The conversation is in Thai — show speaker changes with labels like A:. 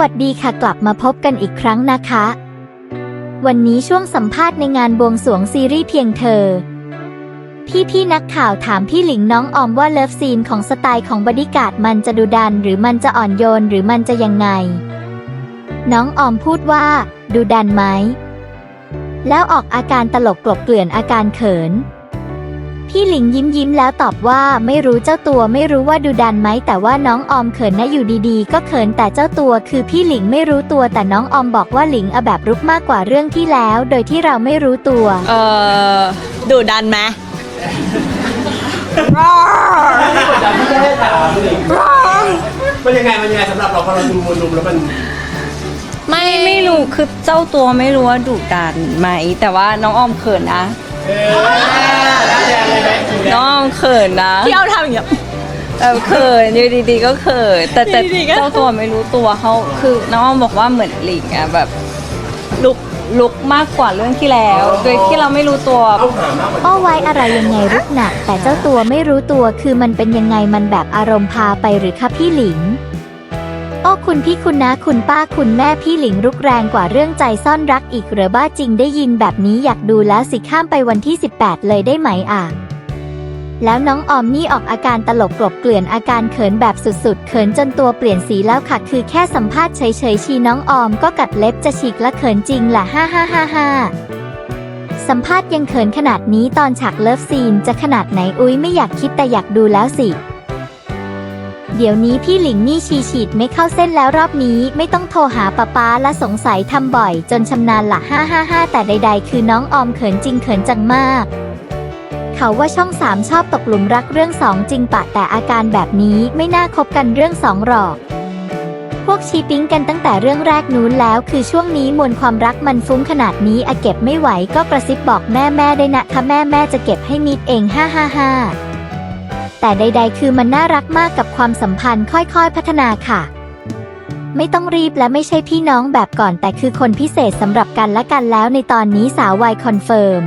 A: วัสดีค่ะกลับมาพบกันอีกครั้งนะคะ วันนี้ช่วงสัมภาษณ์ในงานบวงสวงซีรีส์เพียงเธอ พี่พี่นักข่าวถามพี่หลิงน้องออมว่าเลิฟซีนของสไตล์ของบอดี้การ์ดมันจะดุดัน หรือมันจะอ่อนโยนหรือมันจะยังไง น้องออมพูดว่าดุดันไหม แล้วออกอาการตลกกลบเกลื่อนอาการเขิน พี่หลิงยิ้มยิ้มแล้วตอบว่าไม่รู้เจ้าตัวไม่รู้ว่าดูดันไหมแต่ว่าน้องออมเขินนะอยู่ดีๆ ก็เขินแต่เจ้าตัวคือพี่หลิงไม่รู้ตัวแต่น้องออมบอกว่าหลิงเอาแบบรุกมากกว่าเรื่องที่แล้ว โดยที่เราไม่รู้ตัว
B: เออดุดันไหม
C: มันยังไงมันยังไงสำหรับเราพอเราดูมวลรวมแล้วมัน
B: ไม่ไม่รู้คือเจ้าตัวไม่รู้ว่าดุดันไหม แต่ว่าน้องออมเขินนะ
C: เออได้แดงเลยไหม
B: น้องออมเขินนะ
D: ที่เอาทำอย่างเงี้ย
B: เออเขินอยู่ดีๆก็เขินแต่แต่
D: อยู่ดีๆก็
B: เจ้าตัวไม่รู้ตัวเขาคือน้องออมบอกว่าเหมือนหลิงอะแบบลุกลุกมากกว่าเรื่องที่แล้ว โดยที่เราไม่รู้ตัว
C: เอาหามากกว่า
A: อ้อไว้อะไรยังไงรุกหนักแต่เจ้าตัวไม่รู้ตัวคือมันเป็นยังไงมันแบบอารมณ์พาไปหรือคะพี่หลิง โอ้คุณพี่คุณนะคุณป้าคุณแม่พี่หลิงรุกแรงกว่าเรื่องใจซ่อนรักอีกเหรือบ้าจริงได้ยินแบบนี้อยากดูแล้วสิข้ามไปวันที่ 18 เลยได้ไหมอะ แล้วน้องออมนี่ออกอาการตลกกลบเกลื่อนอาการเขินแบบสุดๆ เขินจนตัวเปลี่ยนสีแล้วค่ะ คือแค่สัมภาษณ์เฉยๆชีน้องออมก็กัดเล็บจะฉีกและเขินจริงแหละฮ่าฮ่าฮ่าฮ่าสัมภาษณ์ยังเขินขนาดนี้ตอนฉากเลิฟซีนจะขนาดไหนอุ้ยไม่อยากคิดแต่อยากดูแล้วสิ เดี๋ยวนี้พี่หลิงนี่ชีฉีดไม่เข้าเส้นแล้วรอบนี้ไม่ต้องโทรหาป้าป้าและสงสัยทำบ่อย จนชำนาญละฮ่าฮ่าฮ่าแต่ใด ๆ คือน้องออมเขินจริงเขินจังมากเขาว่าช่องสามชอบตกหลุมรักเรื่องสองจริงปะแต่อาการแบบนี้ไม่น่าคบกันเรื่องสองหรอก พวกชีปิ๊งกันตั้งแต่เรื่องแรกนู้นแล้ว คือช่วงนี้มวลความรักมันฟุ้งขนาดนี้อะเก็บไม่ไหวก็กระซิบบอกแม่แม่ได้นะคะแม่แม่จะเก็บให้มิดเองฮ่าฮ่าฮ่า แต่ใด ๆ คือมันน่ารักมากกับความสัมพันธ์ค่อยๆ พัฒนาค่ะ ไม่ต้องรีบและไม่ใช่พี่น้องแบบก่อน แต่คือคนพิเศษสำหรับกันและกันแล้วในตอนนี้สาววายคอนเฟิร์ม